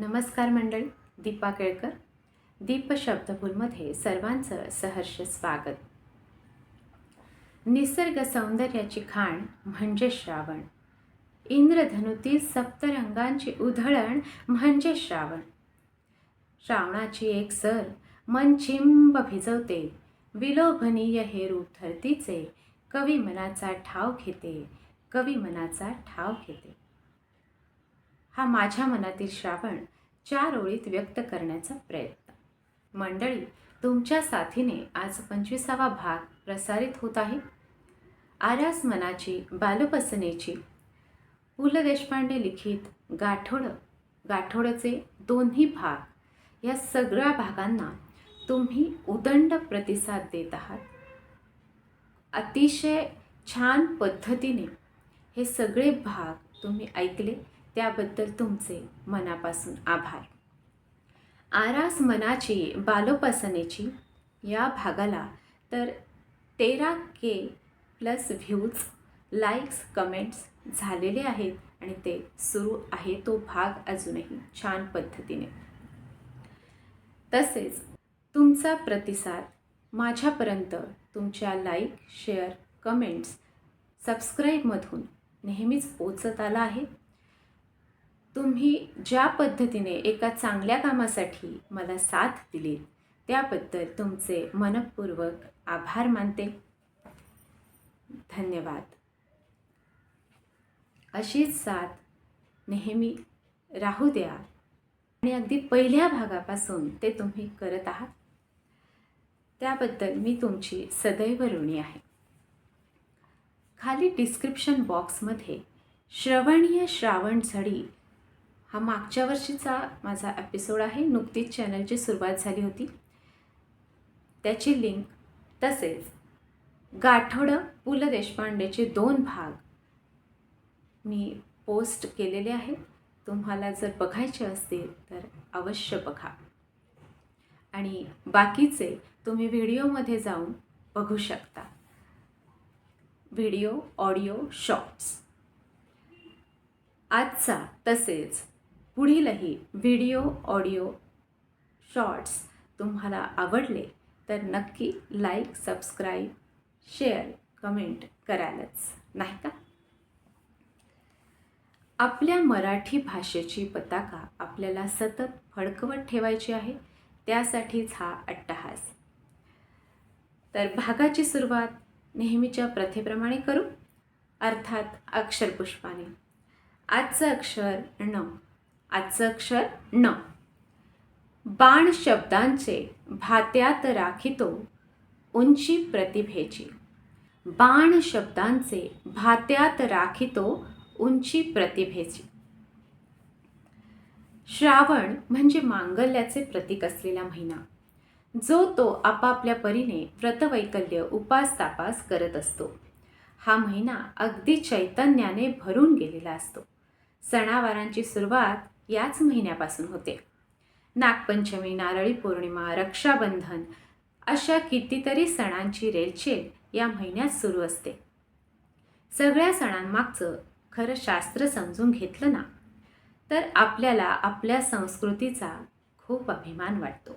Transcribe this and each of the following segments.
नमस्कार मंडळी दीपा केळकर दीपशब्दफूलमध्ये सर्वांचं सहर्ष स्वागत. निसर्ग सौंदर्याची खाण म्हणजे श्रावण. इंद्रधनुतील सप्तरंगांची उधळण म्हणजे श्रावण. श्रावणाची एक सर मन चिंब भिजवते विलोभनीय हे रूप धरतीचे कवी मनाचा ठाव घेते कवी मनाचा ठाव घेते. हा माझ्या मनातील श्रावण चार ओळीत व्यक्त करण्याचा प्रयत्न. मंडळी तुमच्या साथीने आज पंचवीसावा भाग प्रसारित होत आहे. आरास मनाची बालपसनेची पु ल देशपांडे लिखित गाठोडं गाठोडचे दोन्ही भाग या सगळ्या भागांना तुम्ही उदंड प्रतिसाद देत आहात. अतिशय छान पद्धतीने हे सगळे भाग तुम्ही ऐकले. त्याबद्दल तुमचे मनापासून आभार. आरास मनाची बालोपासनेची या भागाला तर तेरा K plus views likes comments झालेले आहेत आणि ते सुरू आहे तो भाग अजूनही छान पद्धतीने. तसेच तुमचा प्रतिसाद माझ्यापर्यंत तुमच्या लाईक शेअर कमेंट्स सबस्क्राईबमधून नेहमीच पोचत आला आहे. तुम्ही ज्या पद्धतीने एका चांगल्या कामासाठी मला साथ दिली त्याबद्दल तुमचे मनपूर्वक आभार मानते. धन्यवाद. अशीच साथ नेहमी राहू द्या. आणि अगदी पहिल्या भागापासून ते तुम्ही करत आहात. त्याबद्दल मी तुमची सदैव ऋणी आहे. खाली डिस्क्रिप्शन बॉक्समध्ये श्रवणीय श्रावण झडी हा मागच्या वर्षीचा माझा एपिसोड आहे. नुकतीच चॅनलची सुरुवात झाली होती. त्याची लिंक तसेच गाठोडं पु ल देशपांडेचे दोन भाग मी पोस्ट केलेले आहेत. तुम्हाला जर बघायचे असतील तर अवश्य बघा. आणि बाकीचे तुम्ही व्हिडिओमध्ये जाऊन बघू शकता. व्हिडिओ ऑडिओ शॉर्ट्स आजचा तसेच पुढीलही व्हिडिओ ऑडिओ शॉर्ट्स तुम्हाला आवडले तर नक्की लाईक सबस्क्राईब शेअर कमेंट करायलाच नाही का? आपल्या मराठी भाषेची पताका आपल्याला सतत फडकवत ठेवायची आहे त्यासाठीच हा अट्टहास. तर भागाची सुरुवात नेहमीच्या प्रथेप्रमाणे करू? अर्थात अक्षरपुष्पाने. आजचं अक्षर न आजचं अक्षर न बाण शब्दांचे भात्यात राखितो उंची प्रतिभेची. बाण शब्दांचे भात्यात राखितो उंची प्रतिभेची. श्रावण म्हणजे मांगल्याचे प्रतीक असलेला महिना. जो तो आपापल्या परीने व्रतवैकल्य उपास तापास करत असतो. हा महिना अगदी चैतन्याने भरून गेलेला असतो. सणावारांची सुरुवात याच महिन्यापासून होते. नागपंचमी नारळी पौर्णिमा रक्षाबंधन अशा कितीतरी सणांची रेलचेल या महिन्यात सुरू असते. सगळ्या सणांमागचं खरं शास्त्र समजून घेतलं ना तर आपल्याला आपल्या संस्कृतीचा खूप अभिमान वाटतो.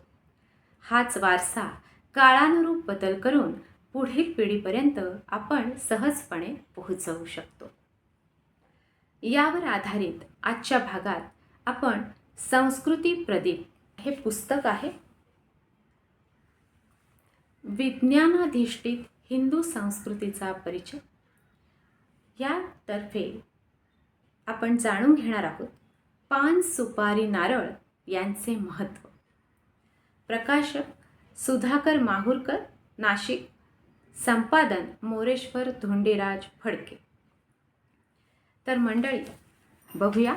हाच वारसा काळानुरूप बदल करून पुढील पिढीपर्यंत आपण सहजपणे पोहोचवू शकतो. यावर आधारित आजच्या भागात आपण संस्कृती प्रदीप हे पुस्तक आहे. विज्ञानाधिष्ठित हिंदू संस्कृतीचा परिचय. यातर्फे आपण जाणून घेणार आहोत पान सुपारी नारळ यांचे महत्त्व. प्रकाशक सुधाकर माहूरकर नाशिक. संपादन मोरेश्वर धोंडीराज फडके. तर मंडळी बघूया.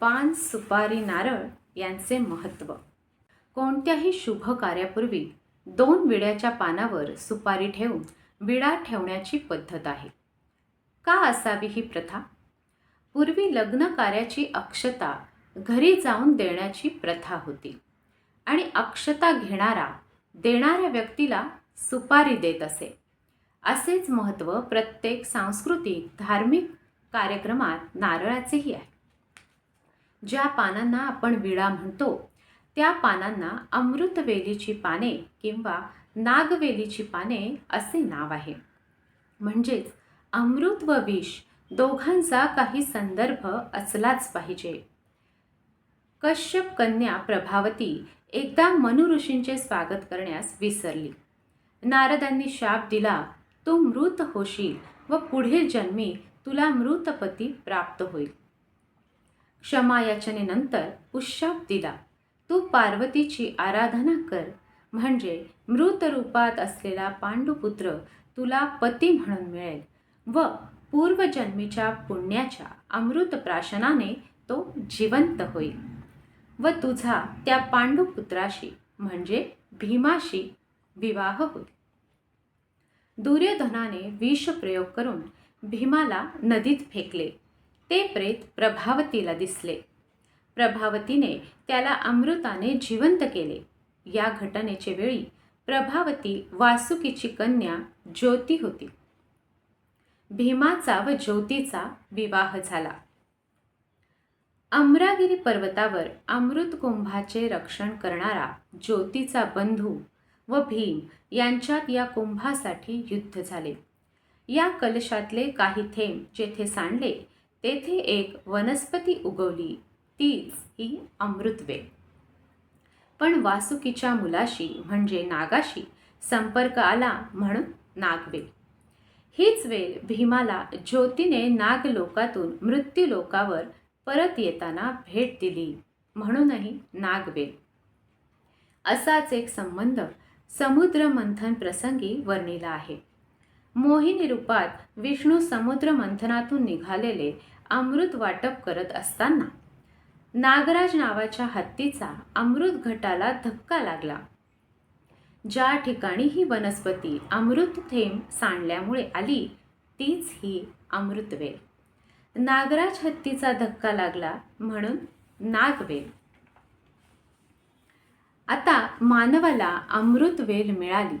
पान सुपारी नारळ यांचे महत्त्व. कोणत्याही शुभ कार्यापूर्वी दोन विड्याच्या पानावर सुपारी ठेवून विडा ठेवण्याची पद्धत आहे. का असावी ही प्रथा? पूर्वी लग्न कार्याची अक्षता घरी जाऊन देण्याची प्रथा होती आणि अक्षता घेणारा देणाऱ्या व्यक्तीला सुपारी देत असे. असेच महत्त्व प्रत्येक सांस्कृतिक धार्मिक कार्यक्रमात नारळाचेही आहे. ज्या पानांना आपण विळा म्हणतो त्या पानांना अमृतवेलीची पाने किंवा नागवेलीची पाने असे नाव आहे. म्हणजेच अमृत व विष दोघांचा काही संदर्भ असलाच पाहिजे. कश्यप कन्या प्रभावती एकदा मनु ऋषींचे स्वागत करण्यास विसरली. नारदांनी शाप दिला तू मृत होशील व पुढील जन्मी तुला मृतपती प्राप्त होईल. क्षमायाचनेनंतर उशाप दिला. तू पार्वतीची आराधना कर. म्हणजे मृत रूपात असलेला पांडुपुत्र तुला पती म्हणून मिळेल व पूर्वजन्मीच्या पुण्याच्या अमृत प्राशनाने तो जिवंत होईल. व तुझा त्या पांडुपुत्राशी म्हणजे भीमाशी विवाह होईल. दुर्योधनाने विष प्रयोग करून भीमाला नदीत फेकले. ते प्रेत प्रभावतीला दिसले. प्रभावतीने त्याला अमृताने जिवंत केले. या घटनेचे वेळी प्रभावती वासुकीची कन्या ज्योती होती. भीमाचा व ज्योतीचा विवाह झाला. अमरागिरी पर्वतावर अमृत कुंभाचे रक्षण करणारा ज्योतीचा बंधू व भीम यांच्यात या कुंभासाठी युद्ध झाले. या कलशातले काही थेंब जेथे सांडले तेथे एक वनस्पती उगवली. तीच ही अमृतवेल. पण वासुकीच्या मुलाशी म्हणजे नागाशी संपर्क आला म्हणून नागवेल. हीच वेल भीमाला ज्योतीने नागलोकातून मृत्यूलोकावर परत येताना भेट दिली म्हणूनही नागवेल. असाच एक संबंध समुद्र मंथन प्रसंगी वर्णिला आहे. मोहिनी रूपात विष्णू समुद्र मंथनातून निघालेले अमृत वाटप करत असताना नागराज नावाच्या हत्तीचा अमृत घटाला धक्का लागला. ज्या ठिकाणी ही वनस्पती अमृत थेंब सांडल्यामुळे आली तीच ही अमृतवेल नागराज हत्तीचा धक्का लागला म्हणून नागवेल आता मानवाला अमृत वेल मिळाली.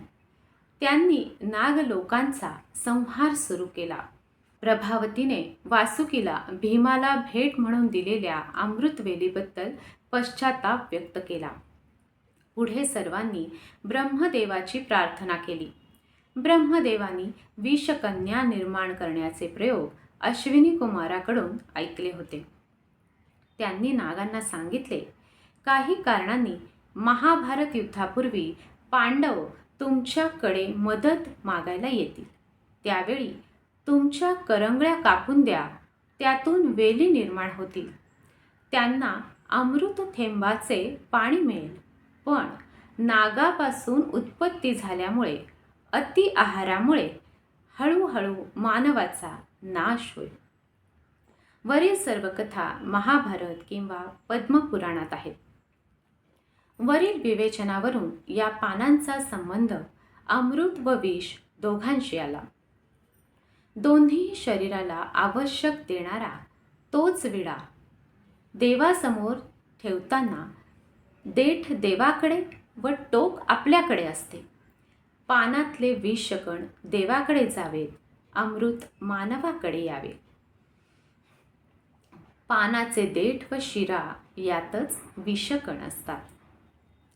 त्यांनी नागलोकांचा संहार सुरू केला. प्रभावतीने वासुकीला भीमाला भेट म्हणून दिलेल्या अमृतवेलीबद्दल पश्चाताप व्यक्त केला. पुढे सर्वांनी ब्रह्मदेवाची प्रार्थना केली. ब्रह्मदेवानी विषकन्या निर्माण करण्याचे प्रयोग अश्विनी कुमाराकडून ऐकले होते. त्यांनी नागांना सांगितले काही कारणांनी महाभारत युद्धापूर्वी पांडव तुमच्याकडे मदत मागायला येतील. त्यावेळी तुमच्या करंगळ्या कापून द्या त्यातून वेली निर्माण होतील. त्यांना अमृत थेंबाचे पाणी मिळेल. पण नागापासून उत्पत्ती झाल्यामुळे अति आहारामुळे हळूहळू मानवाचा नाश होईल. वरील सर्व कथा महाभारत किंवा पद्मपुराणात आहेत. वरील विवेचनावरून या पानांचा संबंध अमृत व विष दोघांशी आला. दोन्ही शरीराला आवश्यक देणारा तोच विडा. देवासमोर ठेवताना देठ देवाकडे व टोक आपल्याकडे असते. पानातले विषकण देवाकडे जावेत अमृत मानवाकडे यावे. पानाचे देठ व शिरा यातच विषकण असतात.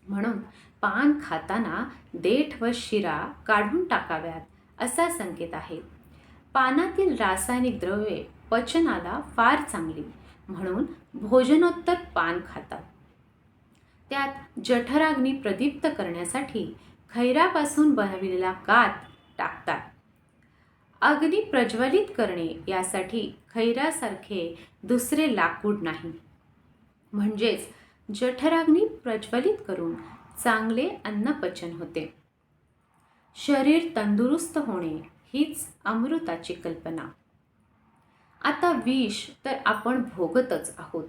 म्हणून पान खाताना देठ व शिरा काढून टाकाव्यात असा संकेत आहे. पानातील रासायनिक द्रव्ये पचनाला फार चांगली म्हणून भोजनोत्तर पान खातात. त्यात जठराग्नी प्रदीप्त करण्यासाठी खैरापासून बनविलेला कात टाकतात. अग्नी प्रज्वलित करणे यासाठी खैरासारखे दुसरे लाकूड नाही. म्हणजेच जठराग्नी प्रज्वलित करून चांगले अन्नपचन होते. शरीर तंदुरुस्त होणे हीच अमृताची कल्पना. आता विष तर आपण भोगतच आहोत.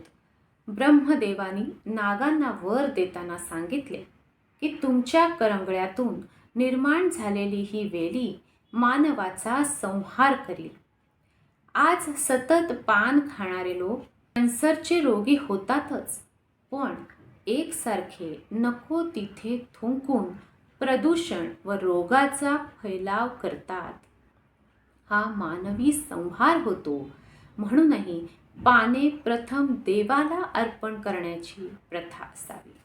ब्रह्मदेवानी नागांना वर देताना सांगितले की तुमच्या करंगळ्यातून निर्माण झालेली ही वेली मानवाचा संहार करील आज सतत पान खाणारे लोक कॅन्सरचे रोगी होतातच पण एकसारखे नको तिथे थुंकून प्रदूषण व रोगाचा फैलाव करतात. हा मानवी संहार होतो. म्हणूनही पाने प्रथम देवाला अर्पण करण्याची प्रथा असावी.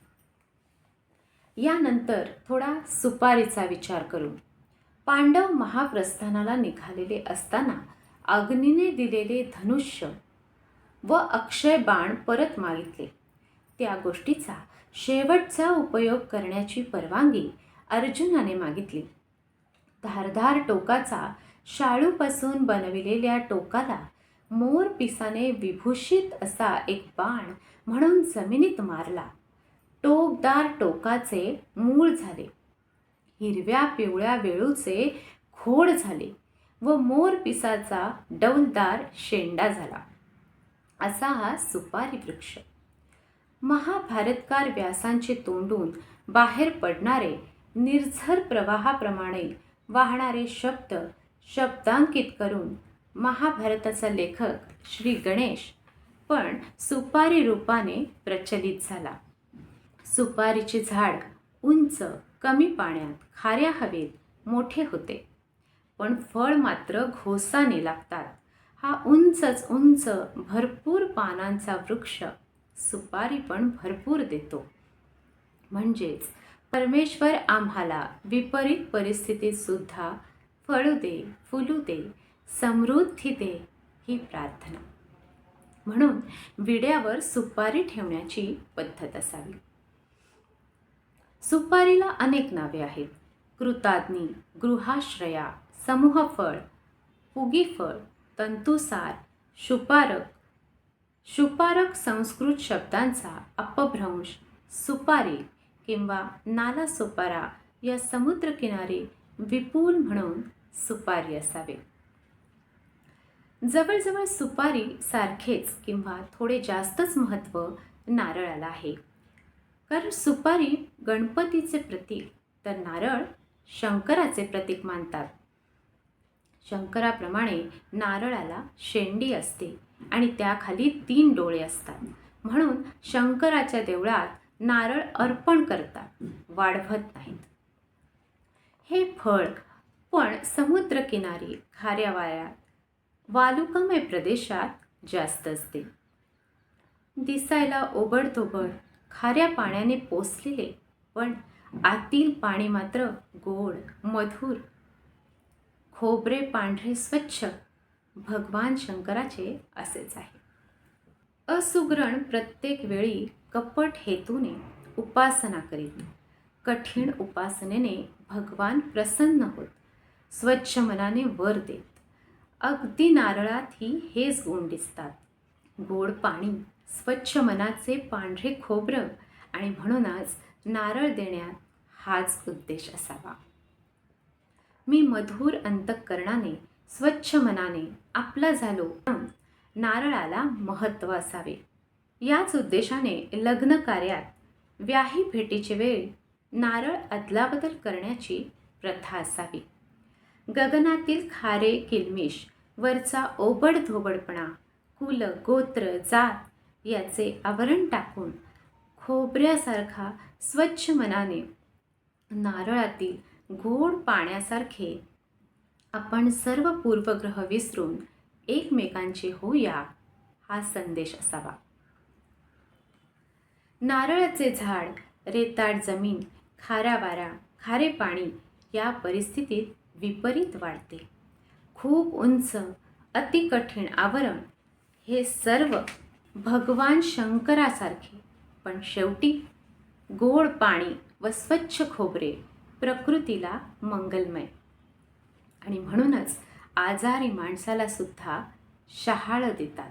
यानंतर थोडा सुपारीचा विचार करू. पांडव महाप्रस्थानाला निघालेले असताना अग्नीने दिलेले धनुष्य व अक्षय बाण परत मागितले. त्या गोष्टीचा शेवटचा उपयोग करण्याची परवानगी अर्जुनाने मागितली. धारधार टोकाचा शाळूपासून बनविलेल्या टोकाला मोर पिसाने विभूषित असा एक बाण म्हणून जमिनीत मारला. टोकदार टोकाचे मूळ झाले. हिरव्या पिवळ्या वेळूचे खोड झाले व मोर पिसाचा डौलदार शेंडा झाला. असा हा सुपारी वृक्ष. महाभारतकार व्यासांचे तोंडून बाहेर पडणारे निर्झर प्रवाहाप्रमाणे वाहणारे शब्द शब्दांकित करून महाभारताचा लेखक श्री गणेश पण सुपारी रूपाने प्रचलित झाला. सुपारीचे झाड उंच कमी पाण्यात खाऱ्या हवेत मोठे होते. पण फळ मात्र घोसाने लागतात. हा उंचच उंच भरपूर पानांचा वृक्ष सुपारी पण भरपूर देतो. म्हणजेच परमेश्वर आम्हाला विपरीत परिस्थितीतसुद्धा फळू दे फुलू दे समृद्धी दे ही प्रार्थना. म्हणून विड्यावर सुपारी ठेवण्याची पद्धत असावी. सुपारीला अनेक नावे आहेत. कृताग्नी गृहाश्रया समूहफळ फुगीफळ तंतुसार शुपारक शुपारक संस्कृत शब्दांचा अपभ्रंश सुपारी किंवा नाला सुपारा या समुद्रकिनारी विपुल म्हणून सुपारी असावे. जवळजवळ सुपारी सारखेच किंवा थोडे जास्तच महत्त्व नारळाला आहे. कारण सुपारी गणपतीचे प्रतीक तर नारळ शंकराचे प्रतीक मानतात. शंकराप्रमाणे नारळाला शेंडी असते आणि त्याखाली तीन डोळे असतात. म्हणून शंकराच्या देवळात नारळ अर्पण करतात वाढवत नाहीत. हे फळ पण समुद्रकिनारी खाऱ्या वाऱ्यात वालुकामय प्रदेशात जास्त असते. दिसायला ओबडधोबड खाऱ्या पाण्याने पोसलेले पण आतील पाणी मात्र गोड मधुर. खोबरे पांढरे स्वच्छ भगवान शंकराचे असेच आहे. असुग्रण प्रत्येक वेळी कपट हेतूने उपासना करीत कठीण उपासनेने भगवान प्रसन्न होत. स्वच्छ मनाने वर देत. अगदी नारळातही हेच गुण दिसतात. गोड पाणी स्वच्छ मनाचे पांढरे खोबरं आणि म्हणूनच नारळ देण्यात हाच उद्देश असावा. मी मधुर अंतःकरणाने स्वच्छ मनाने आपला झालो. नारळाला महत्त्व असावे. याच उद्देशाने लग्न कार्यात व्याही भेटीचे वेळ नारळ अदलाबदल करण्याची प्रथा असावी. गगनातील खारे किलमिश वरचा ओबड धोबडपणा कुल गोत्र जात याचे आवरण टाकून खोबऱ्यासारखा स्वच्छ मनाने नारळातील गोड पाण्यासारखे आपण सर्व पूर्वग्रह विसरून एकमेकांचे होऊया हा संदेश असावा. नारळाचे झाड रेताड जमीन खारा वारा खारे पाणी या परिस्थितीत विपरीत वाढते. खूप उंच अतिकठीण आवरण हे सर्व भगवान शंकरासारखे. पण शेवटी गोड पाणी व स्वच्छ खोबरे प्रकृतीला मंगलमय. आणि म्हणूनच आजारी माणसाला सुद्धा शहाळ देतात.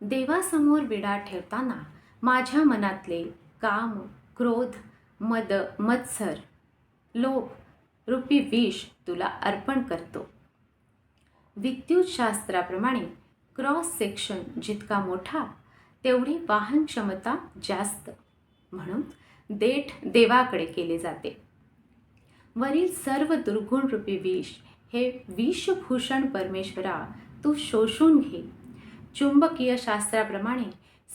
देवासमोर विडा ठेवताना माझ्या मनातले काम क्रोध मद मत्सर लोभ रूपी विष तुला अर्पण करतो. विद्युतशास्त्राप्रमाणे क्रॉस सेक्शन जितका मोठा तेवढी वाहन क्षमता जास्त म्हणून देठ देवाकडे केले जाते. वरील सर्व दुर्गुण रूपी विष हे विषभूषण परमेश्वरा तू शोषून घे. चुंबकीय शास्त्राप्रमाणे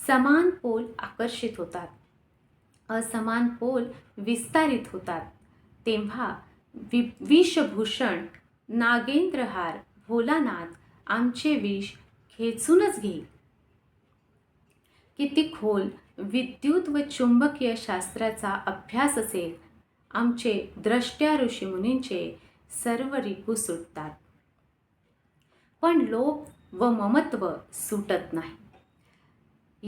समान पोल आकर्षित होतात. असमान पोल विस्तारित होतात. तेव्हा वि विषभूषण नागेंद्रहार भोलानाथ आमचे विष खेचूनच घेईल. किती खोल विद्युत व चुंबकीय शास्त्राचा अभ्यास असेल आमचे द्रष्ट्या ऋषीमुनींचे सर्व रिपू सुटतात. पण लोभ व ममत्व सुटत नाही.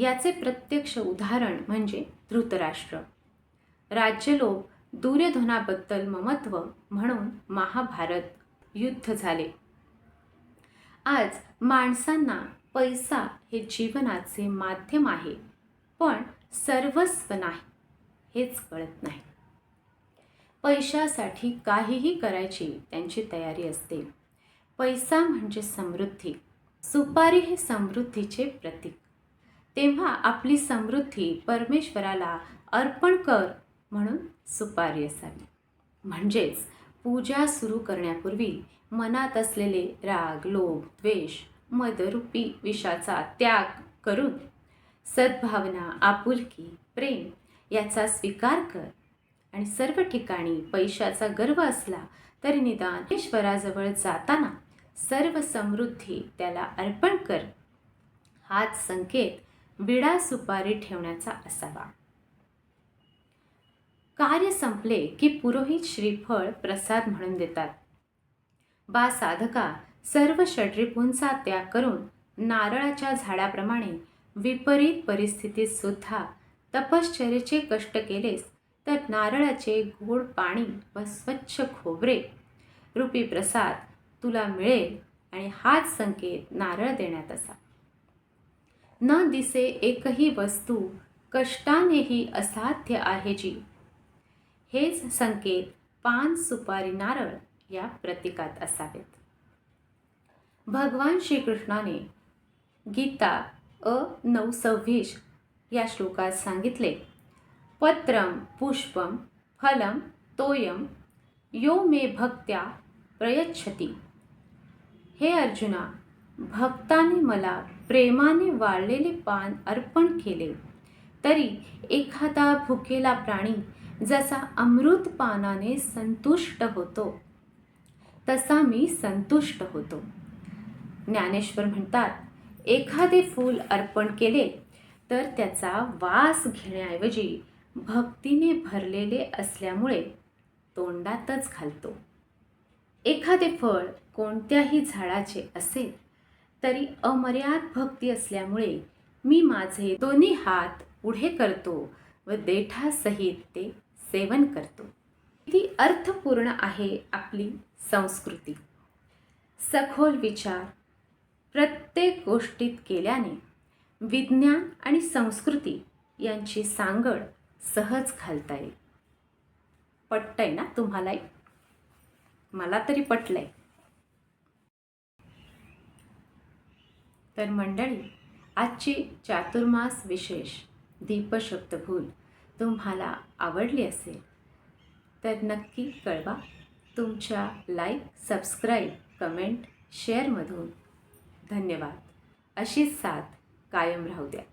याचे प्रत्यक्ष उदाहरण म्हणजे धृतराष्ट्र. राज्यलोभ दुर्योधनाबद्दल ममत्व म्हणून महाभारत युद्ध झाले. आज माणसांना पैसा हे जीवनाचे माध्यम आहे पण सर्वस्व नाही हेच कळत नाही. पैशासाठी काहीही करायची त्यांची तयारी असते. पैसा म्हणजे समृद्धी. सुपारी हे समृद्धीचे प्रतीक. तेव्हा आपली समृद्धी परमेश्वराला अर्पण कर म्हणून सुपारी असावी. म्हणजेच पूजा सुरू करण्यापूर्वी मनात असलेले राग लोभ द्वेष मदरूपी विषाचा त्याग करून सद्भावना आपुलकी प्रेम याचा स्वीकार कर आणि सर्व ठिकाणी पैशाचा गर्व असला तरी निदान ईश्वराजवळ जाताना सर्व समृद्धी त्याला अर्पण कर. हाच संकेत बिडा सुपारी ठेवण्याचा असावा. कार्य संपले की पुरोहित श्रीफळ प्रसाद म्हणून देतात. बा साधका सर्व षड्रिपूंचा त्याग करून नारळाच्या झाडाप्रमाणे विपरीत परिस्थितीत सुद्धा तपश्चर्येचे कष्ट केलेस तर नारळाचे गोड पाणी व स्वच्छ खोबरे रूपी प्रसाद तुला मिळेल आणि हाच संकेत नारळ देण्यात असा. न दिसे एकही वस्तू कष्टानेही असाध्य आहे जी हेच संकेत पान सुपारी नारळ या प्रतीकात असावेत. भगवान श्रीकृष्णाने गीता अ नऊ सव्वीस या श्लोकात सांगितले पत्रम पुष्पम फलम तोयम यो मे भक्त्या प्रयच्छती. हे अर्जुना भक्ताने मला प्रेमाने वाळलेले पान अर्पण केले तरी एखादा भुकेला प्राणी जसा अमृत पानाने संतुष्ट होतो तसा मी संतुष्ट होतो. ज्ञानेश्वर म्हणतात एखादे फूल अर्पण केले तर त्याचा वास घेण्याऐवजी भक्तीने भरलेले असल्यामुळे तोंडातच घालतो. एखादे फळ कोणत्याही झाडाचे असेल तरी अमर्याद भक्ती असल्यामुळे मी माझे दोन्ही हात पुढे करतो व देठासहित ते सेवन करतो. किती अर्थपूर्ण आहे आपली संस्कृती? सखोल विचार प्रत्येक गोष्टीत केल्याने विज्ञान आणि संस्कृती यांची सांगड सहज घालता येईल. पटतंय ना तुम्हालाही? मला तरी पटलं आहे तर मंडळी आजची चातुर्मास विशेष दीपशब्दभूल तुम्हाला आवडली असेल तर नक्की कळवा तुमच्या लाईक सबस्क्राईब कमेंट शेअरमधून. धन्यवाद. अशीच साथ कायम राहू द्या.